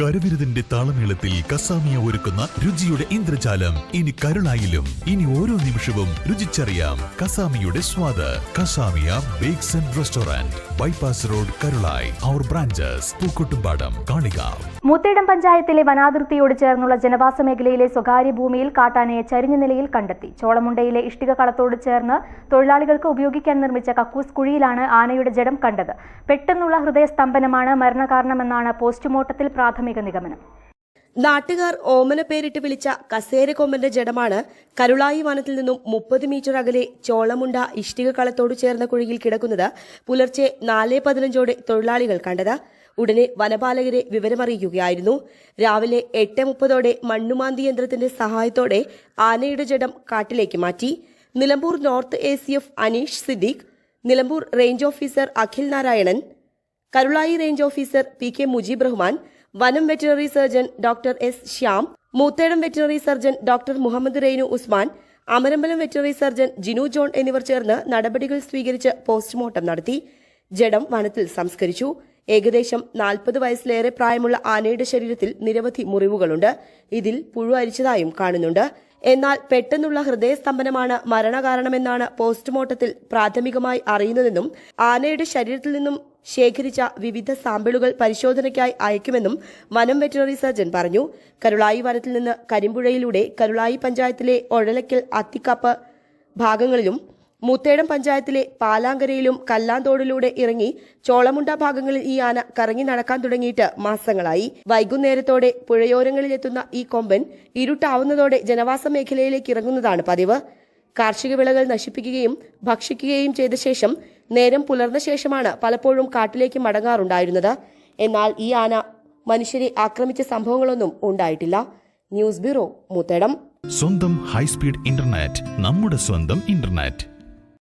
കരവിരുതിന്റെ താളമേളത്തിൽ കസാമിയ ഒരുക്കുന്ന രുചിയുടെ ഇന്ദ്രജാലം. ഇനി കരുളായിലും ഇനി ഓരോ നിമിഷവും രുചിച്ചറിയാം കസാമിയുടെ സ്വാദ്. Kasamiya bakes and restaurant bypass road Karulai. Our branches Pookkottumpadam Kalikavu. Moothedam പഞ്ചായത്തിലെ വനാതിർത്തിയോട് ചേർന്നുള്ള ജനവാസ മേഖലയിലെ സ്വകാര്യ ഭൂമിയിൽ കാട്ടാനയെ ചരിഞ്ഞ നിലയിൽ കണ്ടെത്തി. ചോളമുണ്ടയിലെ ഇഷ്ടിക കളത്തോട് ചേർന്ന് തൊഴിലാളികൾക്ക് ഉപയോഗിക്കാൻ നിർമ്മിച്ച കക്കൂസ് കുഴിയിലാണ് ആനയുടെ ജഡം കണ്ടത്. പെട്ടെന്നുള്ള ഹൃദയസ്തംഭനമാണ് മരണകാരണമെന്നാണ് പോസ്റ്റ്മോർട്ടത്തിൽ പ്രാഥമിക നിഗമനം. നാട്ടുകാർ ഓമന പേരിട്ട് വിളിച്ച കസേരക്കൊമ്പന്റെ ജഡമാണ് കരുളായി വനത്തിൽ നിന്നും മുപ്പത് മീറ്റർ അകലെ ചോളമുണ്ട ഇഷ്ടിക കളത്തോട് ചേർന്ന കുഴിയിൽ കിടക്കുന്നത് പുലർച്ചെ നാല് പതിനഞ്ചോടെ തൊഴിലാളികൾ കണ്ടത്. ഉടനെ വനപാലകരെ വിവരമറിയിക്കുകയായിരുന്നു. രാവിലെ എട്ട് മുപ്പതോടെ മണ്ണുമാന്തി യന്ത്രത്തിന്റെ സഹായത്തോടെ ആനയുടെ ജഡം കാട്ടിലേക്ക് മാറ്റി. Nilambur north A C F Aneesh Siddique Nilambur range officer Akhil Narayanan Karulai range officer P K Mujeeb Rahman വനം veterinary surgeon doctor S Shyam Moothedam veterinary surgeon doctor Muhammad Reynu Usman Amarambalam veterinary surgeon Jinu John എന്നിവർ ചേർന്ന് നടപടികൾ സ്വീകരിച്ച് postmortem നടത്തി. ജഡം വനത്തിൽ സംസ്കരിച്ചു. ഏകദേശം നാൽപ്പത് വയസ്സിലേറെ പ്രായമുള്ള ആനയുടെ ശരീരത്തിൽ നിരവധി മുറിവുകളുണ്ട്. ഇതിൽ പുഴു അരിച്ചതായും കാണുന്നുണ്ട്. എന്നാൽ പെട്ടെന്നുള്ള ഹൃദയസ്തംഭനമാണ് മരണകാരണമെന്നാണ് പോസ്റ്റ്മോർട്ടത്തിൽ പ്രാഥമികമായി അറിയുന്നതെന്നും ആനയുടെ ശരീരത്തിൽ നിന്നും ശേഖരിച്ച വിവിധ സാമ്പിളുകൾ പരിശോധനയ്ക്കായി അയക്കുമെന്നും വനം വെറ്ററിനറി സർജൻ പറഞ്ഞു. കരുളായി വനത്തിൽ നിന്ന് കരിമ്പുഴയിലൂടെ കരുളായി പഞ്ചായത്തിലെ ഒഴലക്കൽ അത്തിക്കപ്പ് ഭാഗങ്ങളിലും മൂത്തേടം പഞ്ചായത്തിലെ പാലാങ്കരയിലും കല്ലാന്തോടിലൂടെ ഇറങ്ങി ചോളമുണ്ട ഭാഗങ്ങളിൽ ഈ ആന കറങ്ങി നടക്കാൻ തുടങ്ങിയിട്ട് മാസങ്ങളായി. വൈകുന്നേരത്തോടെ പുഴയോരങ്ങളിലെത്തുന്ന ഈ കൊമ്പൻ ഇരുട്ടാവുന്നതോടെ ജനവാസ മേഖലയിലേക്ക് ഇറങ്ങുന്നതാണ് പതിവ്. കാർഷിക വിളകൾ നശിപ്പിക്കുകയും ഭക്ഷിക്കുകയും ചെയ്ത ശേഷം നേരം പുലർന്ന ശേഷമാണ് പലപ്പോഴും കാട്ടിലേക്ക് മടങ്ങാറുണ്ടായിരുന്നത്. എന്നാൽ ഈ ആന മനുഷ്യരെ ആക്രമിച്ച സംഭവങ്ങളൊന്നും ഉണ്ടായിട്ടില്ല. News bureau Moothedam. സ്വന്തം ഹൈസ്പീഡ് ഇന്റർനെറ്റ് നമ്മുടെ സ്വന്തം ഇന്റർനെറ്റ്.